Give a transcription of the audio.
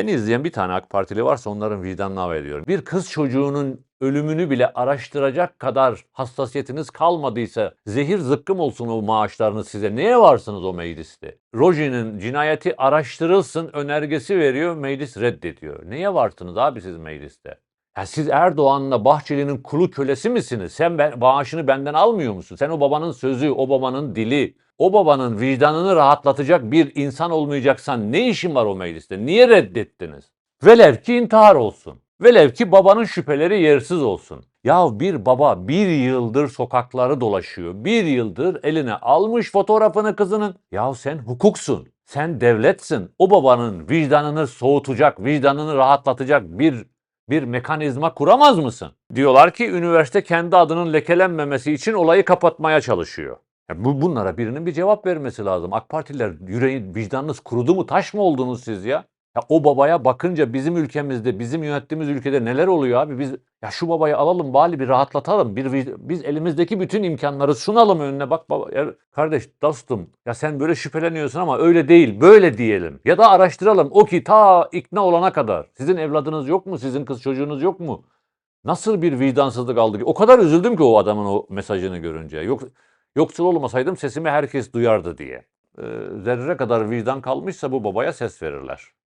Beni izleyen bir tane AK Partili varsa onların vicdanını hava ediyorum. Bir kız çocuğunun ölümünü bile araştıracak kadar hassasiyetiniz kalmadıysa zehir zıkkım olsun o maaşlarınız size. Neye varsınız o mecliste? Roji'nin cinayeti araştırılsın önergesi veriyor, meclis reddediyor. Neye varsınız abi siz mecliste? Ya siz Erdoğan'la Bahçeli'nin kulu kölesi misiniz? Sen ben, maaşını benden almıyor musun? Sen o babanın sözü, o babanın dili, o babanın vicdanını rahatlatacak bir insan olmayacaksan ne işin var o mecliste? Niye reddettiniz? Velev ki intihar olsun. Velev ki babanın şüpheleri yersiz olsun. Ya bir baba bir yıldır sokakları dolaşıyor. Bir yıldır eline almış fotoğrafını kızının. Ya sen hukuksun. Sen devletsin. O babanın vicdanını soğutacak, vicdanını rahatlatacak bir bir mekanizma kuramaz mısın? Diyorlar ki üniversite kendi adının lekelenmemesi için olayı kapatmaya çalışıyor. Ya bu bunlara birinin bir cevap vermesi lazım. AK Partililer yüreği, vicdanınız kurudu mu, taş mı oldunuz siz ya? Ya o babaya bakınca bizim ülkemizde, bizim yönettiğimiz ülkede neler oluyor abi? Biz ya şu babayı alalım, bari bir rahatlatalım. Bir biz elimizdeki bütün imkanları sunalım önüne. Bak baba, ya kardeş, dostum, ya sen böyle şüpheleniyorsun ama öyle değil, böyle diyelim. Ya da araştıralım. O ki ta ikna olana kadar. Sizin evladınız yok mu? Sizin kız çocuğunuz yok mu? Nasıl bir vicdansızlık aldı ki? O kadar üzüldüm ki o adamın o mesajını görünce. Yok, yoksul olmasaydım sesimi herkes duyardı diye. Ee, zerre kadar vicdan kalmışsa bu babaya ses verirler.